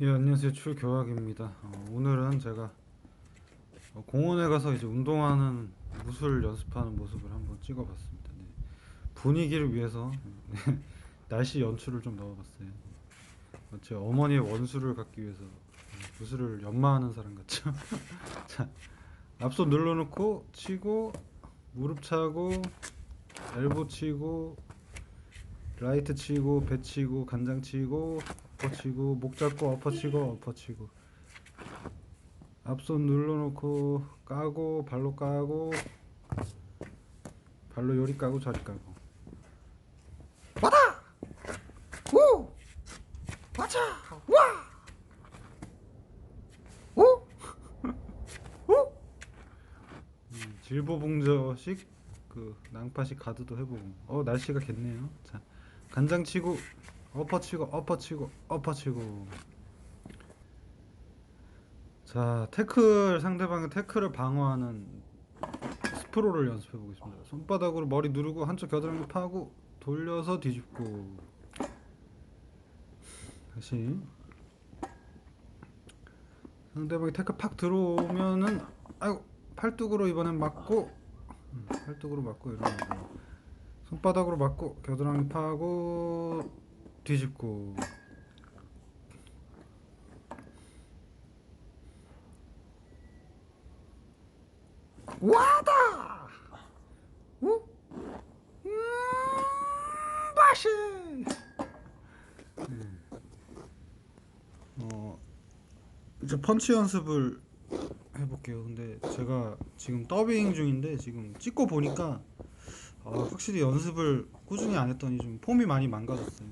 예 안녕하세요 출교학입니다. 어, 오늘은 제가 어, 공원에 가서 이제 운동하는 무술 연습하는 모습을 한번 찍어봤습니다. 네. 분위기를 위해서 네, 날씨 연출을 좀 넣어봤어요. 어, 제 어머니의 원수를 갖기 위해서 네, 무술을 연마하는 사람 같죠? 자 앞손 눌러놓고 치고 무릎 차고 엘보 치고 라이트 치고 배 치고 간장 치고 엎어 치고 목 잡고 엎어 치고 엎어 치고 앞손 눌러놓고 까고 발로 까고 발로 요리 까고 저리 까고 받아! 오! 받아! 와! 오! 오! 음, 질보봉저식 그 낭파식 가드도 해보고 어 날씨가 겠네요 자 간장 치고 엎어 치고 엎어 치고 엎어 치고. 자 태클 상대방의 태클을 방어하는 스프로를 연습해 보겠습니다. 손바닥으로 머리 누르고 한쪽 겨드랑이 파고 돌려서 뒤집고. 다시. 상대방이 태클 팍 들어오면은 아이고 팔뚝으로 이번엔 맞고 음, 팔뚝으로 맞고 이러는 거 손바닥으로 맞고 겨드랑이 파고 뒤집고 와다! 오? 음, 맛이! 어 이제 펀치 연습을 해볼게요. 근데 제가 지금 더빙 중인데 지금 찍고 보니까 아, 확실히 연습을 꾸준히 안 했더니 좀 폼이 많이 망가졌어요.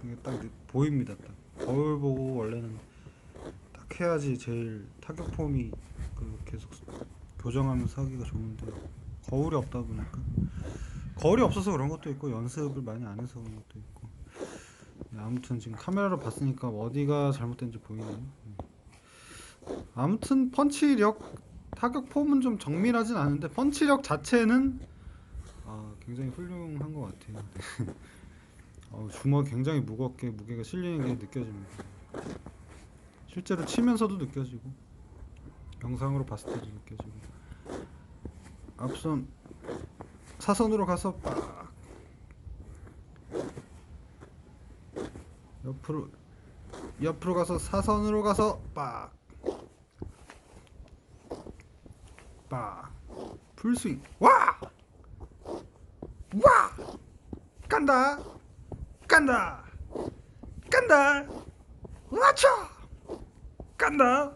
그게 딱 느- 보입니다. 딱 거울 보고 원래는 딱 해야지 제일 타격 폼이 그 계속 교정하면서 하기가 좋은데 거울이 없다 보니까 거울이 없어서 그런 것도 있고 연습을 많이 안 해서 그런 것도 있고 네, 아무튼 지금 카메라로 봤으니까 어디가 잘못된지 보이네요. 음. 아무튼 펀치력 타격 폼은 좀 정밀하진 않은데 펀치력 자체는 아, 굉장히 훌륭한 것 같아요. 어, 주먹 굉장히 무겁게 무게가 실리는 게 느껴집니다. 실제로 치면서도 느껴지고 영상으로 봤을 때도 느껴지고 앞선 사선으로 가서 빡 옆으로 옆으로 가서 사선으로 가서 빡. 빡. 풀스윙. 와! 와! 간다! 간다! 간다! 맞춰! 간다!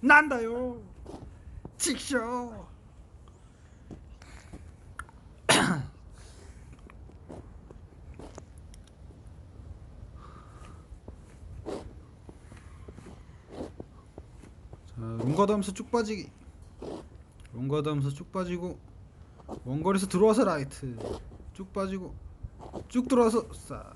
난다요! 직쇼! 자, 롱가드하면서 쭉 빠지기. 롱가드하면서 쭉 빠지고 원거리에서 들어와서 라이트. 쭉 빠지고 쭉 들어와서. 싸.